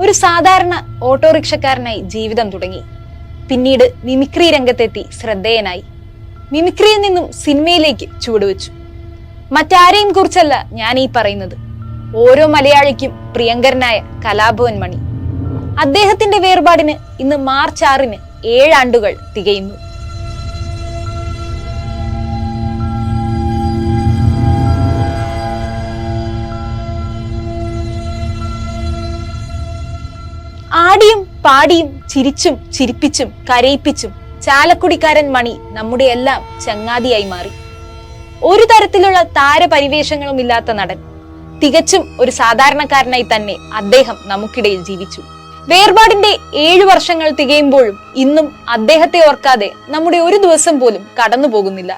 ഒരു സാധാരണ ഓട്ടോറിക്ഷക്കാരനായി ജീവിതം തുടങ്ങി. പിന്നീട് മിമിക്രി രംഗത്തെത്തി ശ്രദ്ധേയനായി. മിമിക്രിയിൽ നിന്നും സിനിമയിലേക്ക് ചുവടുവെച്ചു. മറ്റാരെയും കുറിച്ചല്ല ഞാൻ ഈ പറയുന്നത്. ഓരോ മലയാളിക്കും പ്രിയങ്കരനായ കലാഭവൻ മണി. അദ്ദേഹത്തിന്റെ വേർപാടിന് ഇന്ന് മാർച്ച് ആറിന് ഏഴാണ്ടുകൾ തികയുന്നു. പാടിയും ചിരിച്ചും ചിരിപ്പിച്ചും കരയിപ്പിച്ചും ചാലക്കുടിക്കാരൻ മണി നമ്മുടെ എല്ലാം ചങ്ങാതിയായി മാറി. ഒരു തരത്തിലുള്ള താരപരിവേഷങ്ങളും ഇല്ലാത്ത നടൻ. തികച്ചും ഒരു സാധാരണക്കാരനായി തന്നെ അദ്ദേഹം നമുക്കിടയിൽ ജീവിച്ചു. വേർപാടിന്റെ ഏഴു വർഷങ്ങൾ തികയുമ്പോഴും ഇന്നും അദ്ദേഹത്തെ ഓർക്കാതെ നമ്മുടെ ഒരു ദിവസം പോലും കടന്നു പോകുന്നില്ല.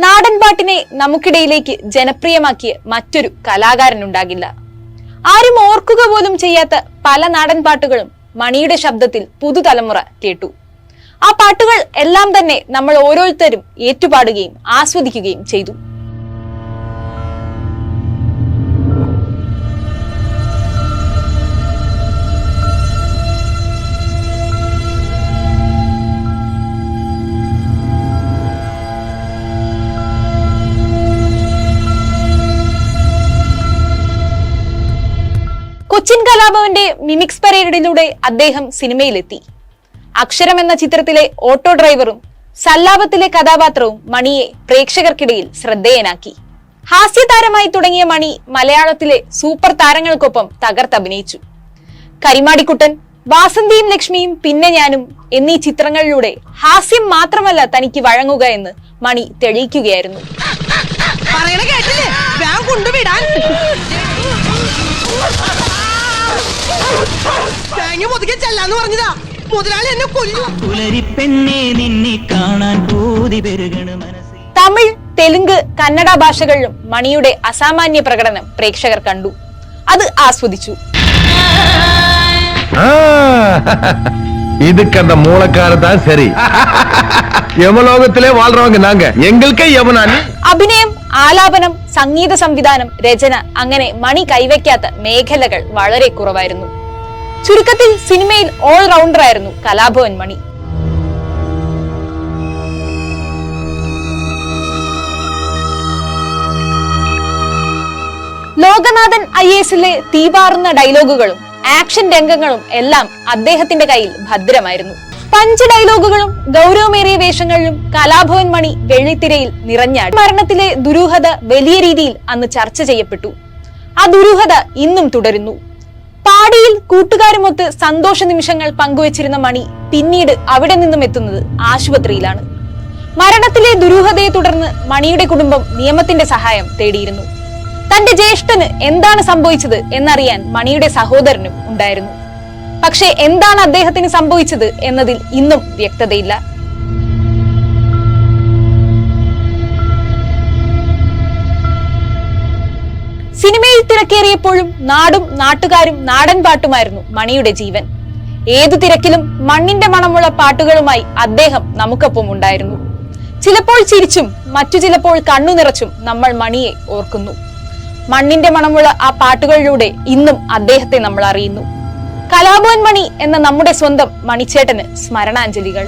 നാടൻ പാട്ടിനെ നമുക്കിടയിലേക്ക് ജനപ്രിയമാക്കിയ മറ്റൊരു കലാകാരൻ ഉണ്ടാകില്ല. ആരും ഓർക്കുക പോലും ചെയ്യാത്ത പല നാടൻ പാട്ടുകളും മണിയുടെ ശബ്ദത്തിൽ പുതുതലമുറ കേട്ടു. ആ പാട്ടുകൾ എല്ലാം തന്നെ നമ്മൾ ഓരോരുത്തരും ഏറ്റുപാടുകയും ആസ്വദിക്കുകയും ചെയ്തു. കൊച്ചിൻ കലാഭവന്റെ മിമിക്സ് പരേഡിലൂടെ അദ്ദേഹം സിനിമയിലെത്തി. അക്ഷരം എന്ന ചിത്രത്തിലെ ഓട്ടോ ഡ്രൈവറും സല്ലാപത്തിലെ കഥാപാത്രവും മണിയെ പ്രേക്ഷകർക്കിടയിൽ ശ്രദ്ധേയനാക്കി. ഹാസ്യ താരമായി തുടങ്ങിയ മണി മലയാളത്തിലെ സൂപ്പർ താരങ്ങൾക്കൊപ്പം തകർത്തഭിനയിച്ചു കരിമാടിക്കുട്ടൻ വാസന്തിയും ലക്ഷ്മിയും പിന്നെ ഞാനും എന്നീ ചിത്രങ്ങളിലൂടെ ഹാസ്യം മാത്രമല്ല തനിക്ക് വഴങ്ങുക എന്ന് മണി തെളിയിക്കുകയായിരുന്നു. തേങ്ങ മുതുകെ ചെല്ലാന്ന് പറഞ്ഞതാ മുതലാളി എന്നെ കൊല്ലും പുലരിപ്പെണ്ണെ നിന്നെ കാണാൻ പൂതി പെരുകണ് മനസ്സിൽ തമിഴ് തെലുങ്ക് കന്നഡ ഭാഷകളിലും മണിയുടെ അസാമാന്യ പ്രകടനം പ്രേക്ഷകർ കണ്ടു അത് ആസ്വദിച്ചു ஆ, இதுக்கு அந்த மூலக்காரத்தான் சரி யமலோகத்திலே வாழ்றவங்க நாங்க எங்களுக்கே யமனா நீ അഭിനയം ആലാപനം സംഗീത സംവിധാനം രചന അങ്ങനെ മണി കൈവയ്ക്കാത്ത മേഖലകൾ വളരെ കുറവായിരുന്നു ചുരുക്കത്തിൽ സിനിമയിൽ ഓൾ റൗണ്ടർ ആയിരുന്നു കലാഭവൻ മണി. ലോകനാഥൻ ഐ എസിലെ തീപാറുന്ന ഡയലോഗുകളും ആക്ഷൻ രംഗങ്ങളും എല്ലാം അദ്ദേഹത്തിന്റെ കയ്യിൽ ഭദ്രമായിരുന്നു. പഞ്ച് ഡയലോഗുകളും ഗൗരവമേറിയ വേഷങ്ങളിലും കലാഭവൻ മണി വെള്ളിത്തിരയിൽ നിറഞ്ഞാടി മരണത്തിലെ ദുരൂഹത വലിയ രീതിയിൽ അന്ന് ചർച്ച ചെയ്യപ്പെട്ടു. ആ ദുരൂഹത ഇന്നും തുടരുന്നു. പാടിയിൽ കൂട്ടുകാരുമൊത്ത് സന്തോഷ നിമിഷങ്ങൾ പങ്കുവച്ചിരുന്ന മണി പിന്നീട് അവിടെ നിന്നും എത്തുന്നത് ആശുപത്രിയിലാണ്. മരണത്തിലെ ദുരൂഹതയെ തുടർന്ന് മണിയുടെ കുടുംബം നിയമത്തിന്റെ സഹായം തേടിയിരുന്നു. തന്റെ ജ്യേഷ്ഠന് എന്താണ് സംഭവിച്ചത് എന്നറിയാൻ മണിയുടെ സഹോദരനും ഉണ്ടായിരുന്നു. പക്ഷേ എന്താണ് അദ്ദേഹത്തിന് സംഭവിച്ചത് എന്നതിൽ ഇന്നും വ്യക്തതയില്ല. തിരക്കേറിയപ്പോഴും നാടും നാട്ടുകാരും നാടൻ പാട്ടുമായിരുന്നു മണിയുടെ ജീവൻ. ഏതു തിരക്കിലും മണ്ണിന്റെ മണമുള്ള പാട്ടുകളുമായി അദ്ദേഹം നമുക്കൊപ്പം ഉണ്ടായിരുന്നു. ചിലപ്പോൾ ചിരിച്ചും മറ്റു ചിലപ്പോൾ കണ്ണു നിറച്ചും നമ്മൾ മണിയെ ഓർക്കുന്നു. മണ്ണിന്റെ മണമുള്ള ആ പാട്ടുകളിലൂടെ ഇന്നും അദ്ദേഹത്തെ നമ്മൾ അറിയുന്നു. കലാഭവൻ മണി എന്ന നമ്മുടെ സ്വന്തം മണിച്ചേട്ടന് സ്മരണാഞ്ജലികൾ.